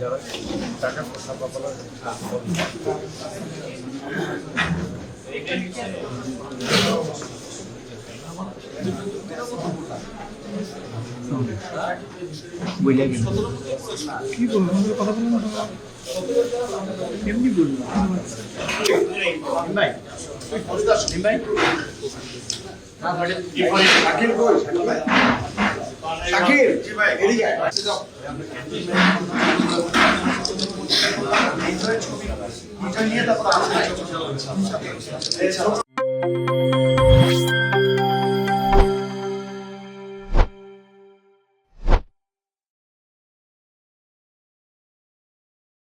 যারা টাকা পয়সা পাবো বুঝলে গেল কি বলব? কথা বলব এমনি বলব শাকির এদিকে আয়। এটা নিয়ে তারপর আলোচনা